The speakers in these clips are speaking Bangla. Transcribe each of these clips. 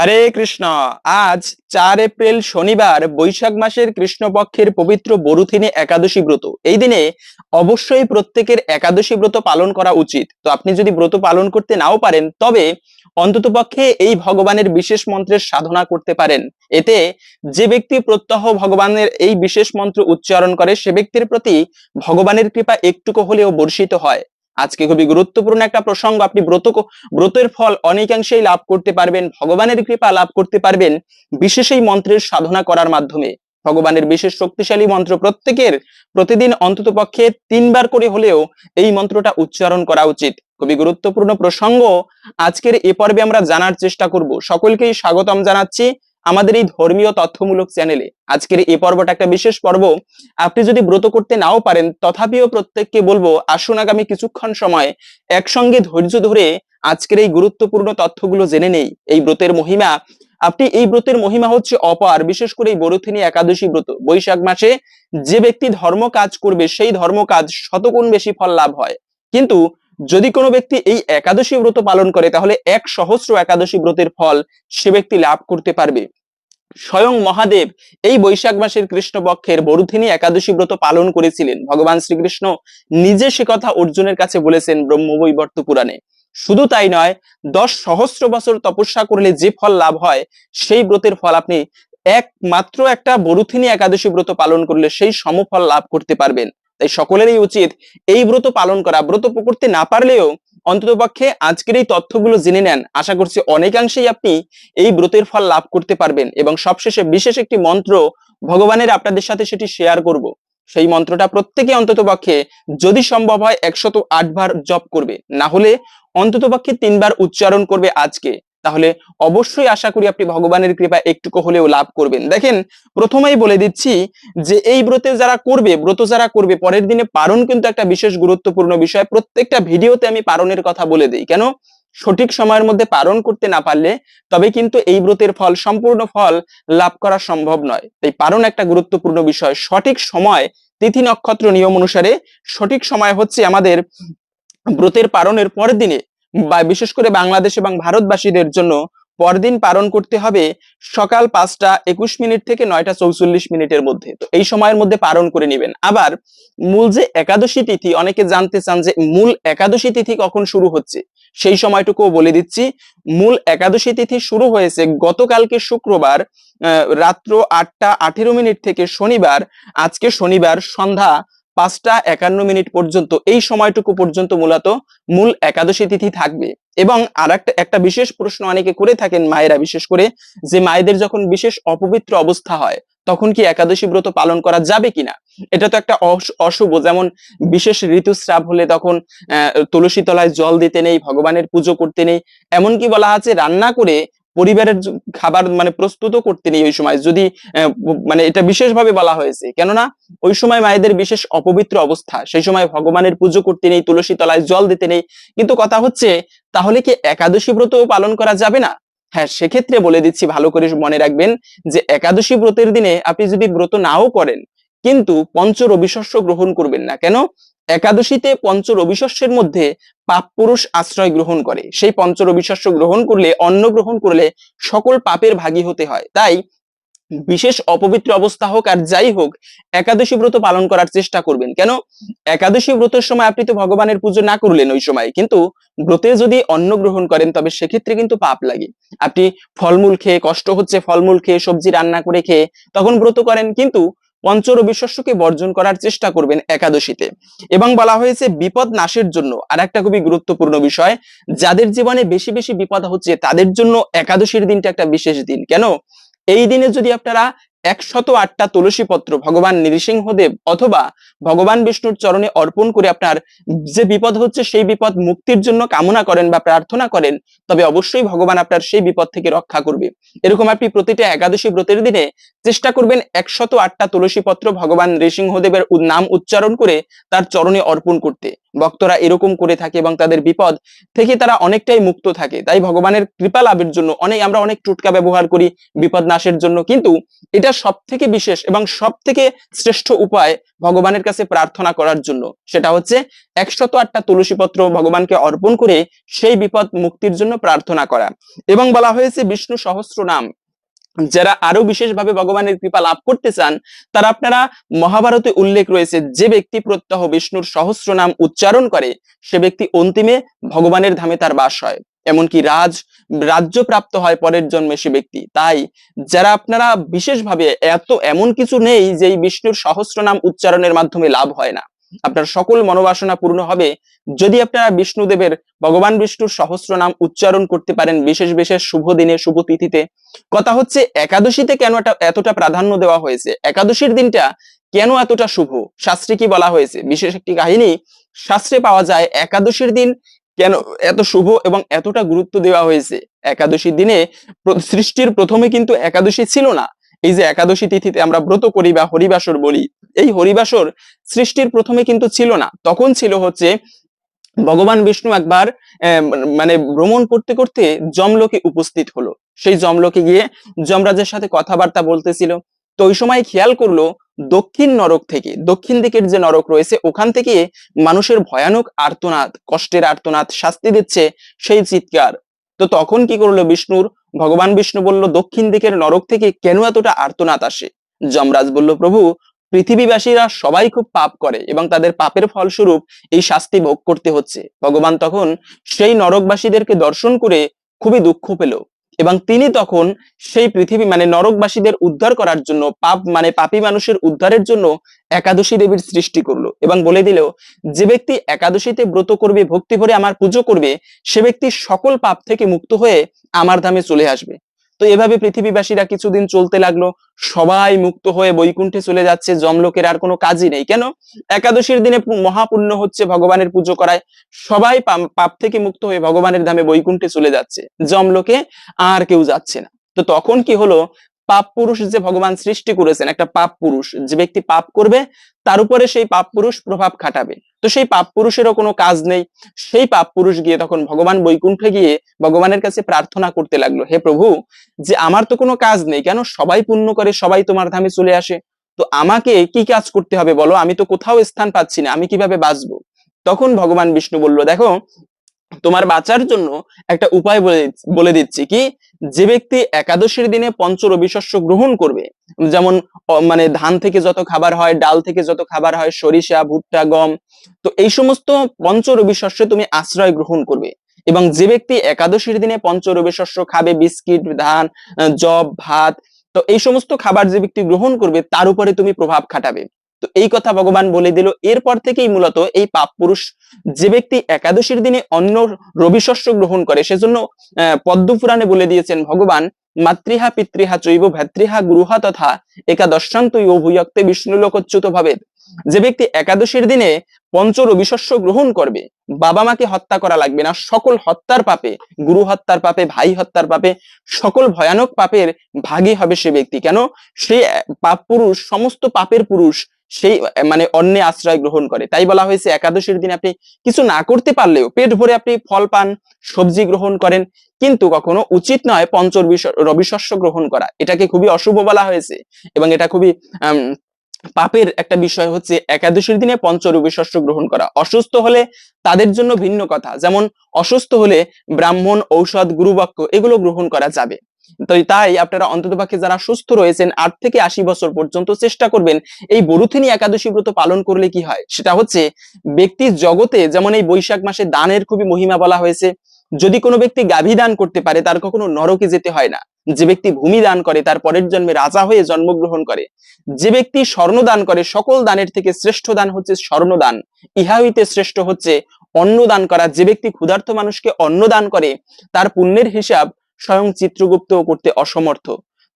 হরে কৃষ্ণ। আজ চার এপ্রিল শনিবার বৈশাখ মাসের কৃষ্ণপক্ষের পবিত্র বরুথিনী একাদশী ব্রত। এই দিনে অবশ্যই প্রত্যেকের একাদশী ব্রত পালন করা উচিত। তো আপনি যদি ব্রত পালন করতে নাও পারেন, তবে অন্ততপক্ষে এই ভগবানের বিশেষ মন্ত্রের সাধনা করতে পারেন। এতে যে ব্যক্তি প্রত্যহ ভগবানের এই বিশেষ মন্ত্র উচ্চারণ করে, সে ব্যক্তির প্রতি ভগবানের কৃপা একটুকু হলেও বর্ষিত হয়। আজকে খুবই গুরুত্বপূর্ণ একটা প্রসঙ্গ। আপনি ব্রত ব্রতের ফল অনেকাংশেই লাভ করতে পারবেন, ভগবানের কৃপা লাভ করতে পারবেন বিশেষ এই মন্ত্রের সাধনা করার মাধ্যমে। ভগবানের বিশেষ শক্তিশালী মন্ত্র প্রত্যেকের প্রতিদিন অন্তত পক্ষে তিনবার করে হলেও এই মন্ত্রটা উচ্চারণ করা উচিত। খুবই গুরুত্বপূর্ণ প্রসঙ্গ। আজকের এ পর্বে আমরা জানার চেষ্টা করব। সকলকেই স্বাগতম জানাচ্ছি। আমাদের এই ধর্মীয় তথ্যমূলক চ্যানেলে আজকের এই পর্বটা একটা বিশেষ পর্ব। আপনি যদি ব্রত করতে নাও পারেন, তথাপিও প্রত্যেককে বলব, আসুন আগামী কিছুক্ষণ সময় একসঙ্গে ধৈর্য ধরে আজকের এই গুরুত্বপূর্ণ তথ্যগুলো জেনে নেই, এই ব্রতের মহিমা। আপনি এই ব্রতের মহিমা হচ্ছে অপার, বিশেষ করে এই বরুথিনী একাদশী ব্রত, বৈশাখ মাসে যে ব্যক্তি ধর্ম কাজ করবে, সেই ধর্ম কাজ শতগুণ বেশি ফল লাভ হয়। কিন্তু যদি কোনো ব্যক্তি এই একাদশী ব্রত পালন করে, তাহলে এক সহস্র একাদশী ব্রতের ফল সে ব্যক্তি লাভ করতে পারবে। স্বয়ং মহাদেব এই বৈশাখ মাসের কৃষ্ণপক্ষের বরুথিনী একাদশী ব্রত পালন করেছিলেন। ভগবান শ্রীকৃষ্ণ নিজে সে কথা অর্জুনের কাছে বলেছেন ব্রহ্মবৈবর্ত পুরাণে। শুধু তাই নয়, দশ সহস্র বছর তপস্যা করলে যে ফল লাভ হয়, সেই ব্রতের ফল আপনি একমাত্র একটা বরুথিনী একাদশী ব্রত পালন করলে সেই সমফল লাভ করতে পারবেন। তাই সকলেরই উচিত এই ব্রত পালন করা। ব্রত করতে না পারলেও অন্ততপক্ষে আজকের এই তথ্যগুলো জেনে নেন। আশা করছি অনেকাংশেই আপনি এই ব্রতের ফল লাভ করতে পারবেন এবং সবশেষে বিশেষ একটি মন্ত্র ভগবানের আপনাদের সাথে সেটি শেয়ার করব। সেই মন্ত্রটা প্রত্যেকে অন্ততপক্ষে যদি সম্ভব হয় একশত আট বার জপ করবে। না হলে অন্ততপক্ষে তিনবার উচ্চারণ করবে আজকে। তাহলে অবশ্যই আশা করি আপনি ভগবানের কৃপা একটুকু হলেও লাভ করবেন। দেখেন, প্রথমেই বলে দিচ্ছি যে এই ব্রতে যারা করবে, ব্রত যারা করবে, পরের দিনে পারণ কিন্তু একটা বিশেষ গুরুত্বপূর্ণ বিষয়। প্রত্যেকটা ভিডিওতে আমি পারণের কথা বলে দিই। কেন? সঠিক সময়ের মধ্যে পালন করতে না পারলে তবে কিন্তু এই ব্রতের ফল, সম্পূর্ণ ফল লাভ করা সম্ভব নয়। তাই পালন একটা গুরুত্বপূর্ণ বিষয়। সঠিক সময়, তিথি নক্ষত্র নিয়ম অনুসারে সঠিক সময় হচ্ছে আমাদের ব্রতের পালনের পরের দিনে বিশেষ করে বাংলাদেশ এবং ভারতবাসীদের জন্য পরদিন পালন করতে হবে সকাল পাঁচটা একুশ মিনিট থেকে নয়টা চৌচল্লিশ মিনিটের মধ্যে। তো এই সময়ের মধ্যে পালন করে নেবেন। আবার মূল যে একাদশী তিথি, অনেকে জানতে চান যে মূল একাদশী তিথি কখন শুরু হচ্ছে? সেই সময়টুকুও বলে দিচ্ছি। মূল একাদশী তিথি শুরু হয়েছে গতকালকে শুক্রবার রাত্র আটটা আঠেরো মিনিট থেকে শনিবার। আজকে শনিবার সন্ধ্যা পাঁচটা একান্ন মিনিট পর্যন্ত, এই সময়টুকু পর্যন্ত মূলত মূল একাদশী তিথি থাকবে। এবং আর একটা বিশেষ প্রশ্ন অনেকে করে থাকেন মায়েরা, বিশেষ করে যে মায়েদের যখন বিশেষ অপবিত্র অবস্থা হয়, তখন কি একাদশী ব্রত পালন করা যাবে কিনা? এটা তো একটা অশুভ, যেমন বিশেষ ঋতুস্রাব হলে তখন, আহ, তুলসী তলায় জল দিতে নেই, ভগবানের পুজো করতে নেই। এমনকি বলা আছে রান্না করে পরিবারের খাবার মানে প্রস্তুত করতে নেই ওই সময়। যদি মানে এটা বিশেষভাবে বলা হয়েছে। কেননা, ওই সময় মায়েদের বিশেষ অপবিত্র অবস্থা। সেই সময় ভগবানের পুজো করতে নেই, তুলসী তলায় জল দিতে নেই। কিন্তু কথা হচ্ছে, তাহলে কি একাদশী ব্রত পালন করা যাবে না? হ্যাঁ সেক্ষেত্রে বলে দিচ্ছি, ভালো করে মনে রাখবেন যে একাদশী ব্রতের দিনে আপনি যদি ব্রত নাও করেন, কিন্তু পঞ্চ রবিশস্য গ্রহণ করবেন না। কেন? একাদশীতে পঞ্চ রবিশস্যের মধ্যে পাপ পুরুষ আশ্রয় গ্রহণ করে। সেই পঞ্চ রবিশস্য গ্রহণ করলে, অন্ন গ্রহণ করলে সকল পাপের ভাগী হতে হয়। তাই বিশেষ অপবিত্র অবস্থা হোক আর যাই হোক, একাদশী ব্রত পালন করার চেষ্টা করবেন। কেন? একাদশী ব্রতের সময় আপনি তো ভগবানের পুজো না করলেন ওই সময়। কিন্তু ব্রতে যদি অন্ন গ্রহণ করেন, তবে সেক্ষেত্রে কিন্তু পাপ লাগে। আপনি ফলমূল খেয়ে, কষ্ট হচ্ছে, ফলমূল খেয়ে, সবজি রান্না করে খেয়ে, তখন ব্রত করেন। কিন্তু পঞ্চরবি শস্যকে বর্জন করার চেষ্টা করবেন একাদশীতে। এবং বলা হয়েছে বিপদ নাশের জন্য। আর একটা খুবই গুরুত্বপূর্ণ বিষয়, যাদের জীবনে বেশি বেশি বিপদ হচ্ছে তাদের জন্য একাদশীর দিনটা একটা বিশেষ দিন। কেন? এই দিনে যদি আপনারা একশত আটটা তুলসী পত্র ভগবান নৃসিংহদেব অথবা ভগবান বিষ্ণুর চরণে অর্পণ করে আপনার যে বিপদ হচ্ছে সেই বিপদ মুক্তির জন্য কামনা করেন বা প্রার্থনা করেন, তবে অবশ্যই ভগবান আপনার সেই বিপদ থেকে রক্ষা করবে। এরকম আপনি প্রতিটা একাদশী ব্রতের দিনে চেষ্টা করবেন একশত আটটা তুলসী পত্র ভগবান নৃসিংহদেবের নাম উচ্চারণ করে তার চরণে অর্পণ করতে। ভক্তরা এরকম করে থাকে এবং তাদের বিপদ থেকে তারা অনেকটাই মুক্ত থাকে। তাই ভগবানের কৃপা লাভের জন্য অনেক, আমরা অনেক টুটকা ব্যবহার করি বিপদ নাশের জন্য। কিন্তু এটা সব থেকে বিশেষ এবং সব থেকে শ্রেষ্ঠ উপায় ভগবানের কাছে প্রার্থনা করার জন্য। সেটা হচ্ছে একশত আটটা তুলসী পত্র ভগবানকে অর্পণ করে সেই বিপদ মুক্তির জন্য প্রার্থনা করা। এবং বলা হয়েছে বিষ্ণু সহস্র নাম। যারা আরও বিশেষভাবে ভগবানের কৃপা লাভ করতে চান, তারা আপনারা মহাভারতে উল্লেখ রয়েছে, যে ব্যক্তি প্রত্যহ বিষ্ণুর সহস্র নাম উচ্চারণ করে, সে ব্যক্তি অন্তিমে ভগবানের ধামে তার বাস হয়। এমনকি রাজ, রাজ্য প্রাপ্ত হয় পরের জন্মে সে ব্যক্তি। তাই যারা আপনারা বিশেষভাবে এত এমন কিছু নেই যে বিষ্ণুর সহস্র নাম উচ্চারণের মাধ্যমে লাভ হয় না। আপনার সকল মনোবাসনা পূর্ণ হবে। যদি আপনারা বিষ্ণুদেবের ভগবান বিষ্ণুর সহস্র নাম উচ্চারণ করতে পারেন বিশেষ বিশেষ শুভ দিনে, শুভ তিথিতে, কথা হচ্ছে একাদশীতে কেন এতটা প্রাধান্য দেওয়া হয়েছে? একাদশীর দিনটা কেন এতটা শুভ? শাস্ত্রে কি বলা হয়েছে? বিশেষ একটি কাহিনী, শাস্ত্রে পাওয়া যায় একাদশীর দিন কেন এত শুভ এবং এতটা গুরুত্ব দেওয়া হয়েছে? একাদশীর দিনে সৃষ্টির প্রথমে কিন্তু একাদশী ছিল না। এই যে একাদশী তিথিতে আমরা ব্রত করি বা হরিবাসর বলি, এই হরিবাসর সৃষ্টির প্রথমে কিন্তু ছিল না। তখন ছিল হচ্ছে ভগবান বিষ্ণু একবার মানে ভ্রমণ করতে করতে জমলোকে উপস্থিত হলো। সেই জমলোকে গিয়ে যমরাজের সাথে কথাবার্তা বলতেছিল। তো ওই সময় খেয়াল করল দক্ষিণ নরক থেকে, দক্ষিণ দিকের যে নরক রয়েছে, ওখান থেকে মানুষের ভয়ানক আর্তনাদ, কষ্টের আর্তনাদ শাস্তি দিচ্ছে সেই চিৎকার। তো তখন কি করল বিষ্ণুর? ভগবান বিষ্ণু বলল, দক্ষিণ দিকের নরক থেকে কেন এতটা আর্তনাদ আসে? যমরাজ বলল, প্রভু, পৃথিবীবাসীরা সবাই খুব পাপ করে এবং তাদের পাপের ফলস্বরূপ এই শাস্তি ভোগ করতে হচ্ছে। ভগবান তখন সেই নরকবাসীদেরকে দর্শন করে খুবই দুঃখ পেল। এবং তিনি তখন সেই পৃথিবী মানে নরকবাসীদের উদ্ধার করার জন্য, পাপ মানে পাপী মানুষের উদ্ধারের জন্য একাদশী দেবীর সৃষ্টি করল এবং বলে দিল, যে ব্যক্তি একাদশীতে ব্রত করবে, ভক্তি ভরে আমার পুজো করবে, সে ব্যক্তি সকল পাপ থেকে মুক্ত হয়ে আমার ধামে চলে আসবে। তো এভাবে পৃথিবীবাসীরা কিছুদিন চলতে লাগল, সবাই মুক্ত হয়ে বৈকুণ্ঠে চলে যাচ্ছে জমলোকের আর কোনো কাজই নেই। কেন? একাদশীর দিনে মহাপুণ্য হচ্ছে ভগবানের পুজো করায়, সবাই পাপ থেকে মুক্ত হয়ে ভগবানের ধামে বৈকুণ্ঠে চলে যাচ্ছে জমলোকে আর কেউ যাচ্ছে না। তো তখন কি হলো? পাপ পুরুষ যে ভগবান সৃষ্টি করেছেন, একটা পাপ পুরুষ, যে ব্যক্তি পাপ করবে, তার উপরে সেই পাপ পুরুষ প্রভাব খাটাবে। তো সেই পাপ পুরুষেরও কোনো কাজ নেই। সেই পাপ পুরুষ গিয়ে তখন ভগবান বৈকুণ্ঠে গিয়ে ভগবানের কাছে প্রার্থনা করতে লাগল, হে প্রভু, যে আমার তো কোনো কাজ নেই, কেন সবাই পুণ্য করে, সবাই তোমার ধামে চলে আসে? তো আমাকে কি কাজ করতে হবে বলো? আমি তো কোথাও স্থান পাচ্ছি না, আমি কীভাবে বাঁচবো? তখন ভগবান বিষ্ণু বলল, দেখো তোমার বাঁচার জন্য একটা উপায় বলে দিচ্ছি- কি, যে ব্যক্তি একাদশীর দিনে পঞ্চ রবি শস্য গ্রহণ করবে, যেমন মানে ধান থেকে যত খাবার হয়, ডাল থেকে যত খাবার হয়, সরিষা, ভুট্টা, গম, তো এই সমস্ত পঞ্চ রবি শস্য তুমি আশ্রয় গ্রহণ করবে এবং যে ব্যক্তি একাদশীর দিনে পঞ্চ রবি শস্য খাবে, বিস্কিট, ধান জব ভাত, তো এই সমস্ত খাবার যে ব্যক্তি গ্রহণ করবে, তার উপরে তুমি প্রভাব খাটাবে। তো এই কথা ভগবান বলে দিল। এরপর থেকেই মূলত এই পাপ পুরুষ যে ব্যক্তি একাদশীর দিনে অন্য রবি শস্য গ্রহণ করে, সেজন্য পদ্ম পুরাণে বলে দিয়েছেন, ভগবান, মাতৃহা পিতৃহা চৈব ভ্রাতৃহা গুরুহা তথা একাদশান্তই ও ভূয়ক্তে বিষ্ণুলোকচ্যুত ভাবে যে ব্যক্তি একাদশীর দিনে পঞ্চ রবি শস্য গ্রহণ করবে, বাবা মাকে হত্যা করা লাগবে না। সকল হত্যার পাপে, গুরু হত্যার পাপে, ভাই হত্যার পাপে, সকল ভয়ানক পাপের ভাগী হবে সে ব্যক্তি। কেন? সে পাপ পুরুষ, সমস্ত পাপের পুরুষ সেই মানে অন্য আশ্রয় গ্রহণ করে। তাই বলা হয়েছে, একাদশীর দিন আপনি কিছু না করতে পারলেও পেট ভরে আপনি ফল পান, সবজি গ্রহণ করেন, কিন্তু কখনো উচিত নয় পঞ্চ রবি- রবি শস্য গ্রহণ করা। এটাকে খুবই অশুভ বলা হয়েছে এবং এটা খুবই পাপের একটা বিষয় হচ্ছে, একাদশীর দিনে পঞ্চ রবি শস্য গ্রহণ করা। অসুস্থ হলে তাদের জন্য ভিন্ন কথা। যেমন, অসুস্থ হলে ব্রাহ্মণ, ঔষধ, গুরুবাক্য এগুলো গ্রহণ করা যাবে। তো তাই আপনারা অন্ততপক্ষে যারা সুস্থ রয়েছেন, আট থেকে আশি বছর পর্যন্ত চেষ্টা করবেন এই বরুথিনী একাদশী ব্রত পালন করলে কি হয়? সেটা হচ্ছে ব্যক্তির জগতে যেমন এই বৈশাখ মাসে দানের খুবই মহিমা বলা হয়েছে, যদি কোনো ব্যক্তি গাভী দান করতে পারে, তার কখনো নরকে যেতে হয় না। যে ব্যক্তি ভূমি দান করে, তার পরের জন্মে রাজা হয়ে জন্মগ্রহণ করে। যে ব্যক্তি স্বর্ণ দান করে, সকল দানের থেকে শ্রেষ্ঠ দান হচ্ছে স্বর্ণ দান। ইহা হইতে শ্রেষ্ঠ হচ্ছে অন্ন দান করা। যে ব্যক্তি ক্ষুধার্ত মানুষকে অন্ন দান করে, তার পুণ্যের হিসাব স্বয়ং চিত্রগুপ্ত করতে অসমর্থ।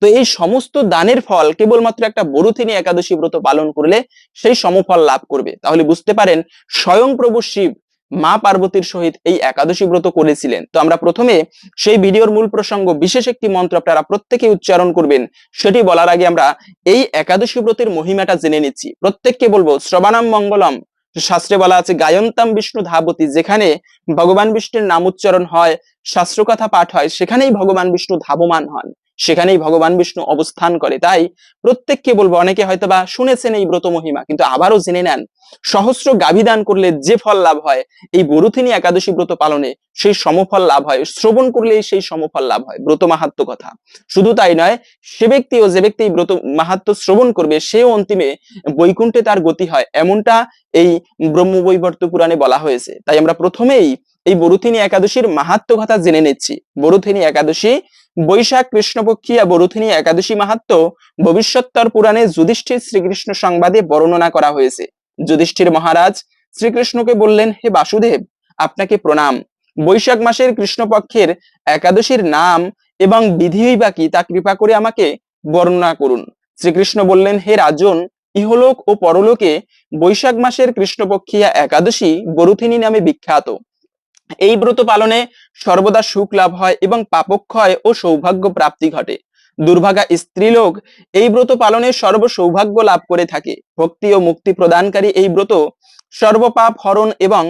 তো এই সমস্ত দানের ফল কেবলমাত্র একটা বরুথিনী একাদশী ব্রত পালন করলে সেই সমফল লাভ করবে। তাহলে বুঝতে পারেন, স্বয়ং প্রভু শিব মা পার্বতীর সহিত এই একাদশী ব্রত করেছিলেন। তো আমরা প্রথমে সেই ভিডিওর মূল প্রসঙ্গ, বিশেষ একটি মন্ত্র আপনারা প্রত্যেকে উচ্চারণ করবেন, সেটি বলার আগে আমরা এই একাদশী ব্রতের মহিমাটা জেনে নিচ্ছি। প্রত্যেককে বলব শ্রবানাম মঙ্গলম। শাস্ত্রে বলা আছে, গায়ন্তাম বিষ্ণু ধাবতী, যেখানে ভগবান বিষ্ণুর নাম উচ্চারণ হয় শাস্ত্র কথা পাঠ হয়, সেখানেই ভগবান বিষ্ণু ধাবমান হন। সেখানেই ভগবান বিষ্ণু অবস্থান করে। তাই প্রত্যেককে বলব, অনেকে হয়তো বা শুনেছেন এই ব্রত মহিমা, কিন্তু আবারও জেনে নেন, সহস্র গাভী দান করলে যে ফল লাভ হয়, এই বরুথিনী একাদশী ব্রত পালনে সেই সমফল লাভ হয়, শ্রবণ করলেই সেই সমফল লাভ হয়, ব্রত মাহাত্ম কথা। শুধু তাই নয়, সে ব্যক্তি ও যে ব্যক্তি ব্রত মাহাত্ম শ্রবণ করবে, সেও অন্তিমে বৈকুণ্ঠে তার গতি হয়, এমনটা এই ব্রহ্ম ব্রহ্মবৈবর্ত পুরাণে বলা হয়েছে। তাই আমরা প্রথমেই এই বরুথিনী একাদশীর মাহাত্ম কথা জেনে নিচ্ছি। বরুথিনী একাদশী বৈশাখ, কৃষ্ণপক্ষী কৃষ্ণপক্ষিয়া বরুথিনী একাদশী মাহাত্ম ভবিষ্যত্তর পুরাণে যুধিষ্ঠির শ্রীকৃষ্ণ সংবাদে বর্ণনা করা হয়েছে। যুধিষ্ঠির মহারাজ শ্রীকৃষ্ণকে বললেন, হে বাসুদেব, আপনাকে প্রণাম। বৈশাখ মাসের কৃষ্ণপক্ষের একাদশীর নাম এবং বিধিই বা কি তা কৃপা করে আমাকে বর্ণনা করুন। শ্রীকৃষ্ণ বললেন, হে রাজন, ইহলোক ও পরলোকে বৈশাখ মাসের কৃষ্ণপক্ষিয়া একাদশী বরুথিনী নামে বিখ্যাত। এই ব্রত পালনে সর্বদা সুখ লাভ হয় এবং পাপক্ষয় ও সৌভাগ্য প্রাপ্তি ঘটে। দুর্ভাগা স্ত্রীলোক এই ব্রত পালনে সর্ব সৌভাগ্য লাভ করে থাকে। ভক্তি ও মুক্তি প্রদানকারী এই ব্রত সর্বপাপ হরণ এবং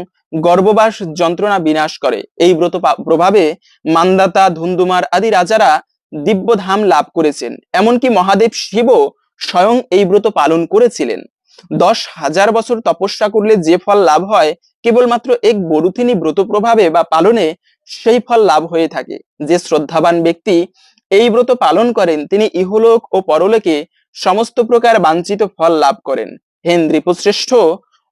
গর্ভবাস যন্ত্রণা বিনাশ করে। এই ব্রত প্রভাবে মান্দাতা, ধুন্দুমার আদি রাজারা দিব্যধাম লাভ করেছেন। এমনকি মহাদেব শিব স্বয়ং এই ব্রত পালন করেছিলেন। দশ হাজার বছর তপস্যা করলে যে ফল লাভ হয়, কেবলমাত্র এক বরুথিনী ব্রত প্রভাবে বা পালনে সেই ফল লাভ হয়ে থাকে। যে শ্রদ্ধাবান ব্যক্তি এই ব্রত পালন করেন, তিনি ইহলোক ও পরলোকে সমস্ত প্রকার বাঞ্ছিত ফল লাভ করেন। হেন শ্রেষ্ঠ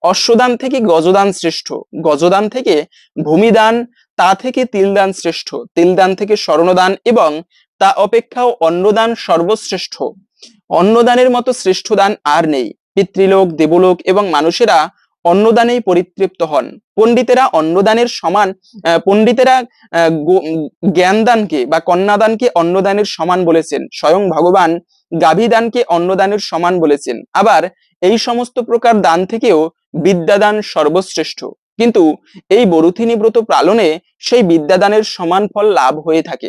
অশ্বদান থেকে গজদান শ্রেষ্ঠ। গজদান থেকে ভূমিদান, তা থেকে তিলদান শ্রেষ্ঠ। তিলদান থেকে স্বর্ণদান এবং তা অপেক্ষাও অন্নদান সর্বশ্রেষ্ঠ। অন্নদানের মতো শ্রেষ্ঠ দান আর নেই। পিতৃলোক, দেবলোক এবং মানুষেরা অন্নদানেই পরিতৃপ্ত হন। পণ্ডিতেরা অন্নদানের সমান পণ্ডিতেরা জ্ঞানদানকে বা কন্যাদানকে অন্নদানের সমান বলেছেন। স্বয়ং ভগবান গাভীদানকে অন্নদানের সমান বলেছেন। আবার এই সমস্ত প্রকার দান থেকেও বিদ্যাদান সর্বশ্রেষ্ঠ। কিন্তু এই বরুথিনী ব্রত পালনে সেই বিদ্যাদানের সমান ফল লাভ হয়ে থাকে।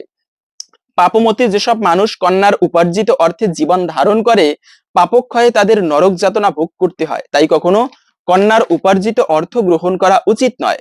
পাপমতী যেসব মানুষ কন্যার উপার্জিত অর্থে জীবন ধারণ করে, পাপক্ষয়ে তাদের নরক যাতনা ভোগ করতে হয়। তাই কখনো কন্যার উপার্জিত অর্থ গ্রহণ করা উচিত নয়।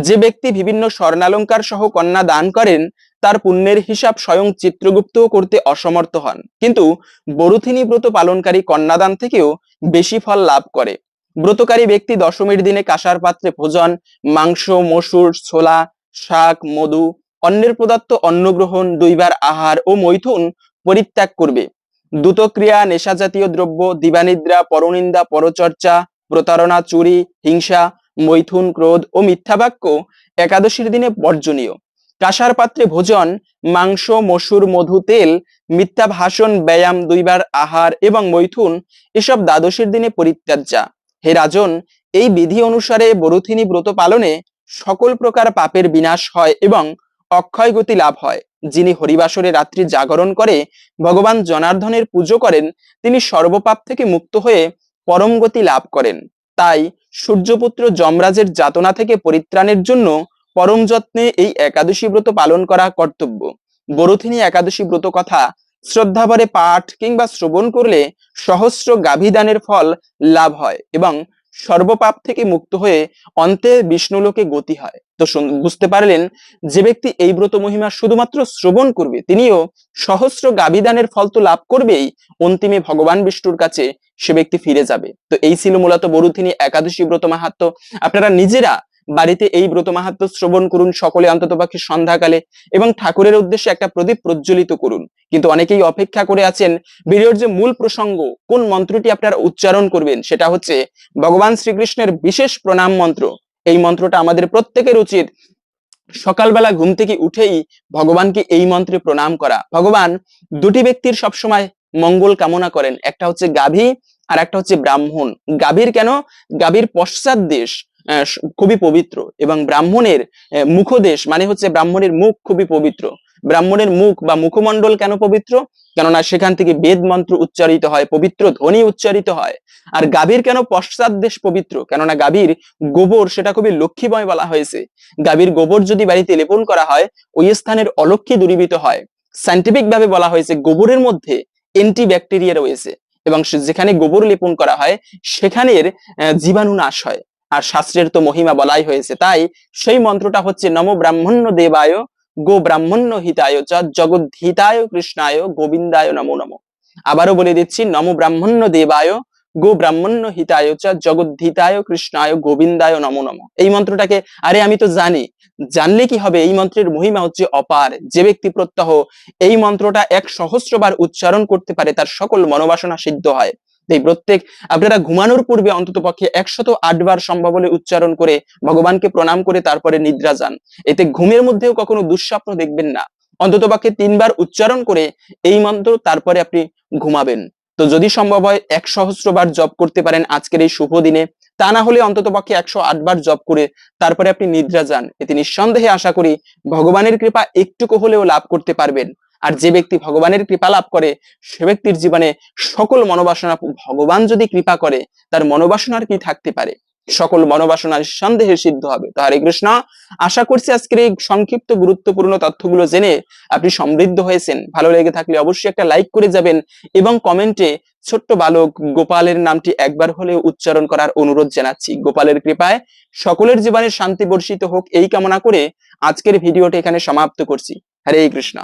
যে ব্যক্তি বিভিন্ন স্বর্ণালঙ্কার সহ কন্যা দান করেন, তার পুণ্যের হিসাব স্বয়ং চিত্রগুপ্ত করতে অসমর্থ হন। কিন্তু বরুথিনী ব্রত পালনকারী কন্যাদান থেকেও বেশি ফল লাভ করে। ব্রতকারী ব্যক্তি দশমীর দিনে কাঁসার পাত্রে ভোজন, মাংস, মসুর, ছোলা, শাক, মধু অন্যের প্রদত্ত অন্ন গ্রহণ দুইবার আহার ও মৈথুন পরিত্যাগ করবে। দ্রুতক্রিয়া নেশা জাতীয় দ্রব্য, দিবানিদ্রা, পরনিন্দা, পরচর্চা, প্রতারণা, চুরি, হিংসা, মৈথুন, ক্রোধ ও মিথ্যা বাক্য একাদশীর দিনে বর্জনীয়। কাঁসার পাত্রে ভোজন, মাংস, মসুর, মধু, তেল, মিথ্যা ভাষণ, ব্যায়াম, দুইবার আহার এবং মৈথুন এসব দ্বাদশীর দিনে পরিত্যাজ্যা। হে রাজন, এই বিধি অনুসারে বরুথিনী ব্রত পালনে সকল প্রকার পাপের বিনাশ হয় এবং অক্ষয় গতি লাভ হয়। যিনি হরিবাসরে রাত্রি জাগরণ করে, ভগবান জনার্দনের পুজো করেন, তিনি সর্বপাপ থেকে মুক্ত হয়ে পরম গতি লাভ করেন। তাই সূর্যপুত্র যমরাজের যাতনা থেকে পরিত্রাণের জন্য পরম যত্নে এই একাদশী ব্রত পালন করা কর্তব্য। বরুথিনী একাদশী ব্রত কথা শ্রদ্ধাভরে পাঠ কিংবা শ্রবণ করলে সহস্র গাভীদানের ফল লাভ হয় এবং সর্বপাপ থেকে মুক্ত হয়ে অন্তে বিষ্ণুলোকে গতি হয়। তো বুঝতে পারলেন? যে ব্যক্তি এই ব্রত মহিমা শুধুমাত্র শ্রবণ করবে, তিনিও সহস্র গাবিদানের ফল তো লাভ করবেই, অন্তিমে ভগবান বিষ্ণুর কাছে সে ব্যক্তি ফিরে যাবে। তো এই ছিল মূলত বরুথিনী একাদশী ব্রত মাহাত্ম। আপনারা নিজেরা বাড়িতে এই ব্রত মাহাত্ম শ্রবণ করুন, সকলে অন্তত অন্ততপক্ষে সন্ধ্যাকালে এবং ঠাকুরের উদ্দেশ্যে একটা প্রদীপ প্রজ্বলিত করুন। কিন্তু অনেকেই অপেক্ষা করে আছেন, ভিডিওর যে মূল প্রসঙ্গ, কোন মন্ত্রটি আপনারা উচ্চারণ করবেন, সেটা হচ্ছে, ভগবান শ্রীকৃষ্ণের বিশেষ প্রণাম মন্ত্র। এই মন্ত্রটা আমাদের প্রত্যেকের উচিত। সকালবেলা ঘুম থেকে উঠেই ভগবানকে এই মন্ত্রে প্রণাম করা। ভগবান দুটি ব্যক্তির সবসময় মঙ্গল কামনা করেন, একটা হচ্ছে গাভী আর একটা হচ্ছে ব্রাহ্মণ। গাভীর কেন? গাভীর পশ্চাৎ দেশ। খুবই পবিত্র এবং ব্রাহ্মণের মুখদেশ মানে হচ্ছে ব্রাহ্মণের মুখ খুবই পবিত্র। ব্রাহ্মণের মুখ বা মুখমণ্ডল কেন পবিত্র? কেননা সেখান থেকে বেদ মন্ত্র উচ্চারিত হয়, পবিত্র ধ্বনি উচ্চারিত হয়। আর গাভীর কেন পশ্চাৎ দেশ পবিত্র? কেননা গাভীর গোবর, সেটা খুবই লক্ষ্মীময় বলা হয়েছে। গাভীর গোবর যদি বাড়িতে লেপন করা হয়, ওই স্থানের অলক্ষ্মী দূরীভূত হয়। সাইন্টিফিক ভাবে বলা হয়েছে গোবরের মধ্যে অ্যান্টি ব্যাকটেরিয়া রয়েছে এবং যেখানে গোবর লেপন করা হয়, সেখানের জীবাণু নাশ হয়। আর শাস্ত্রের তো মহিমা বলাই হয়েছে। তাই সেই মন্ত্রটা হচ্ছে, নম ব্রাহ্মণ্য দেবায়, গো ব্রাহ্মণ্য হিতায় চ জগদ্ধিতায় কৃষ্ণায়, গোবিন্দায় নমো নমো। আবারও বলে দিচ্ছি, নম ব্রাহ্মণ্য দেবায়, গো ব্রাহ্মণ্য হিতায় চ জগদ্ধিতায় কৃষ্ণায়, গোবিন্দায় নমো নমো। এই মন্ত্রটাকে, আরে আমি তো জানি, জানলে কি হবে? এই মন্ত্রের মহিমা হচ্ছে অপার। যে ব্যক্তি প্রত্যহ এই মন্ত্রটা এক সহস্রবার উচ্চারণ করতে পারে, তার সকল মনোবাসনা সিদ্ধ হয়। এই প্রত্যেক আপনারা ঘুমানোর পূর্বে অন্তত পক্ষে একশত আটবার সম্ভব হলে উচ্চারণ করে ভগবানকে প্রণাম করে তারপরে নিদ্রা যান। এতে ঘুমের মধ্যেও কখনো দুঃস্বপ্ন দেখবেন না। অন্তত পক্ষে তিনবার উচ্চারণ করে এই মন্ত্র তারপরে আপনি ঘুমাবেন। তো যদি সম্ভব হয় এক সহস্রবার জপ করতে পারেন আজকের এই শুভ দিনে, তা না হলে অন্তত পক্ষে একশো আটবার জপ করে তারপরে আপনি নিদ্রা যান। এতে নিঃসন্দেহে আশা করি ভগবানের কৃপা একটুকু হলেও লাভ করতে পারবেন। আর যে ব্যক্তি ভগবানের কৃপা লাভ করে, সে ব্যক্তির জীবনে সকল মনোবাসনা ভগবান যদি কৃপা করে, তার মনোবাসনার কি থাকতে পারে? সকল মনোবাসনা সন্দেহে সিদ্ধ হবে। তো হরে কৃষ্ণ, আশা করছি আজকের এই সংক্ষিপ্ত গুরুত্বপূর্ণ তথ্যগুলো জেনে আপনি সমৃদ্ধ হয়েছেন। ভালো লেগে থাকলে অবশ্যই একটা লাইক করে যাবেন এবং কমেন্টে ছোট্ট বালক গোপালের নামটি একবার হলেও উচ্চারণ করার অনুরোধ জানাচ্ছি। গোপালের কৃপায় সকলের জীবনে শান্তি বর্ষিত হোক, এই কামনা করে আজকের ভিডিওটি এখানে সমাপ্ত করছি। হরে কৃষ্ণ।